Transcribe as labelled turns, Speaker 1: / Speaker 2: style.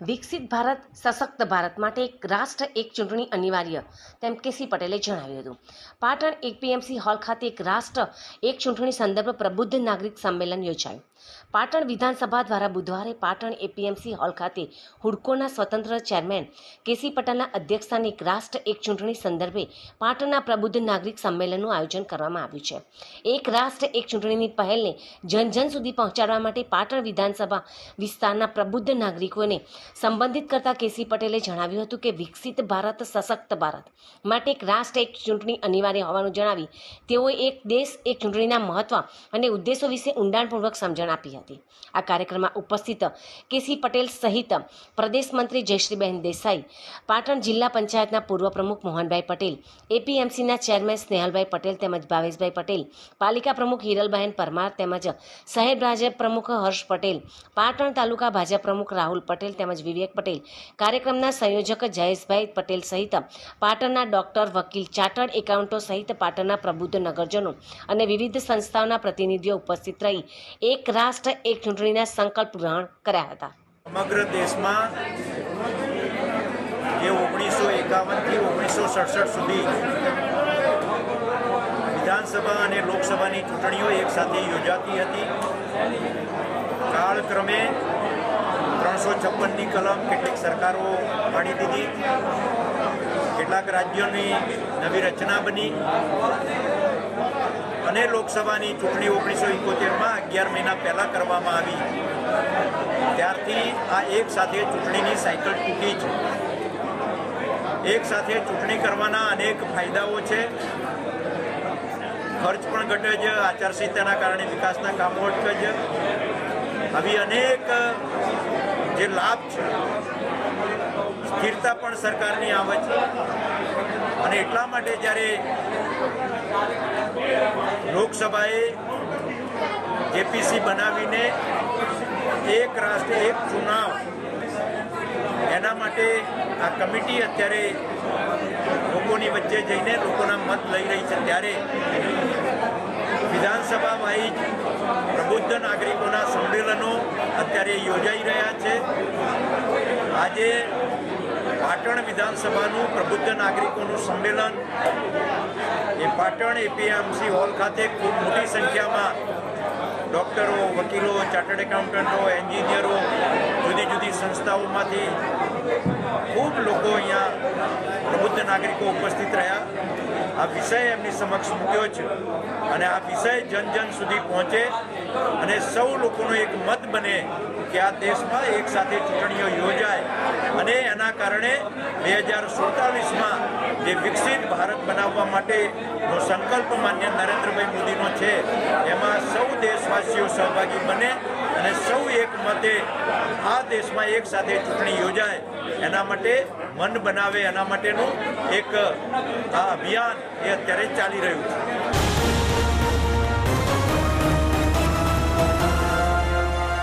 Speaker 1: વિકસિત ભારત, સશક્ત ભારત માટે એક રાષ્ટ્ર, એક ચૂંટણી અનિવાર્ય, તેમ કેસી પટેલે જણાવ્યું હતું. પાટણ એપીએમસી હોલ ખાતે એક રાષ્ટ્ર, એક ચૂંટણી સંદર્ભ પ્રબુદ્ધ નાગરિક સંમેલન યોજાયું. પાટણ વિધાનસભા દ્વારા બુધવારે પાટણ એપીએમસી હોલ ખાતે હુડકોના સ્વતંત્ર ચેરમેન કેસી પટેલના અધ્યક્ષસ્થાને એક રાષ્ટ્ર, એક ચૂંટણી સંદર્ભે પાટણના પ્રબુદ્ધ નાગરિક સંમેલનનું આયોજન કરવામાં આવ્યું છે. એક રાષ્ટ્ર, એક ચૂંટણીની પહેલને જન જન સુધી પહોંચાડવા માટે પાટણ વિધાનસભા વિસ્તારના પ્રબુદ્ધ નાગરિકોને સંબંધિત કરતા કેસી પટેલે જણાવ્યું હતું કે વિકસિત ભારત, સશક્ત ભારત માટે એક રાષ્ટ્ર, એક ચૂંટણી અનિવાર્ય હોવાનું જણાવી તેઓએ એક દેશ, એક ચૂંટણીના મહત્વ અને ઉદ્દેશો વિશે ઊંડાણપૂર્વક સમજણ આપી હતી. આ કાર્યક્રમમાં ઉપસ્થિત કેસી પટેલ સહિત પ્રદેશ મંત્રી જયશ્રીબહેન દેસાઈ, પાટણ જિલ્લા પંચાયતના પૂર્વ પ્રમુખ મોહનભાઈ પટેલ, એપીએમસીના ચેરમેન સ્નેહલભાઈ પટેલ તેમજ ભાવેશભાઈ પટેલ, પાલિકા પ્રમુખ હિરલબહેન પરમાર તેમજ શહેર ભાજપ પ્રમુખ હર્ષ પટેલ, પાટણ તાલુકા ભાજપ પ્રમુખ રાહુલ પટેલ તેમજ વિવેક પટેલ. કાર્યક્રમના સંયોજક જયેશભાઈ પટેલ સહિત પાટણના ડોક્ટર વકીલ ચાર્ટર્ડ એકાઉન્ટો સહિત પાટણના પ્રબુદ્ધ નગરજનો અને વિવિધ સંસ્થાઓના પ્રતિનિધિઓ ઉપસ્થિત રહી. એક રાષ્ટ્ર એક ચૂંટણીના સંકલ્પ ગ્રહણ કર્યા હતા.
Speaker 2: સમગ્ર દેશમાં જે ઓગણીસો એકાવનથી ઓગણીસો સડસઠ સુધી વિધાનસભા અને લોકસભાની ચૂંટણીઓ એકસાથે યોજાતી હતી. કાળક્રમે ત્રણસો છપ્પનની કલમ કેટલીક સરકારો પાડી દીધી. કેટલાક રાજ્યોની નવી રચના બની. અને લોકસભાની ચૂંટણી ઓગણીસો એકોતેરમાં અગિયાર મહિના પહેલાં કરવામાં આવી. ત્યારથી આ એક સાથે ચૂંટણીની સાયકલ તૂટી છે. એક સાથે ચૂંટણી કરવાના અનેક ફાયદાઓ છે. ખર્ચ પણ ઘટે છે, આચારસંહિતાના કારણે વિકાસના કામો અટકે છે. આવી અનેક, જે લાભ છે, સ્થિરતા પણ સરકારની આવે છે. અને એટલા માટે જ્યારે લોકસભાએ જેપીસી બનાવીને એક રાષ્ટ્ર, એક ચુનાવ, એના માટે આ કમિટી અત્યારે લોકોની વચ્ચે જઈને લોકોના મત લઈ રહી છે. ત્યારે વિધાનસભા વાઇઝ પ્રબુદ્ધ નાગરિકોના સંમેલનો અત્યારે યોજાઈ રહ્યા છે. આજે પાટણ વિધાનસભાનું પ્રબુદ્ધ નાગરિકોનું સંમેલન. એ પાટણ એપીએમસી હોલ ખાતે ખૂબ મોટી સંખ્યામાં ડૉક્ટરો, વકીલો, ચાર્ટર્ડ એકાઉન્ટન્ટો, એન્જિનિયરો, જુદી જુદી સંસ્થાઓમાંથી ખૂબ લોકો અહીંયા પ્રબુદ્ધ નાગરિકો ઉપસ્થિત રહ્યા. આ વિષય એમની સમક્ષ મૂક્યો છે. અને આ વિષય જન જન સુધી પહોંચે અને સૌ લોકોનો એક મત બને કે આ દેશમાં એક સાથે ચૂંટણીઓ યોજાય. અને એના કારણે બે હજાર સુડતાલીસમાં જે વિકસિત ભારત બનાવવા માટેનો સંકલ્પ માન્ય નરેન્દ્રભાઈ મોદીનો છે, એમાં સૌ દેશવાસીઓ સહભાગી બને અને સૌ એક મતે આ દેશમાં એક સાથે ચૂંટણી યોજાય, એના માટે મન બનાવે, એના માટેનું એક આ અભિયાન એ અત્યારે ચાલી રહ્યું છે.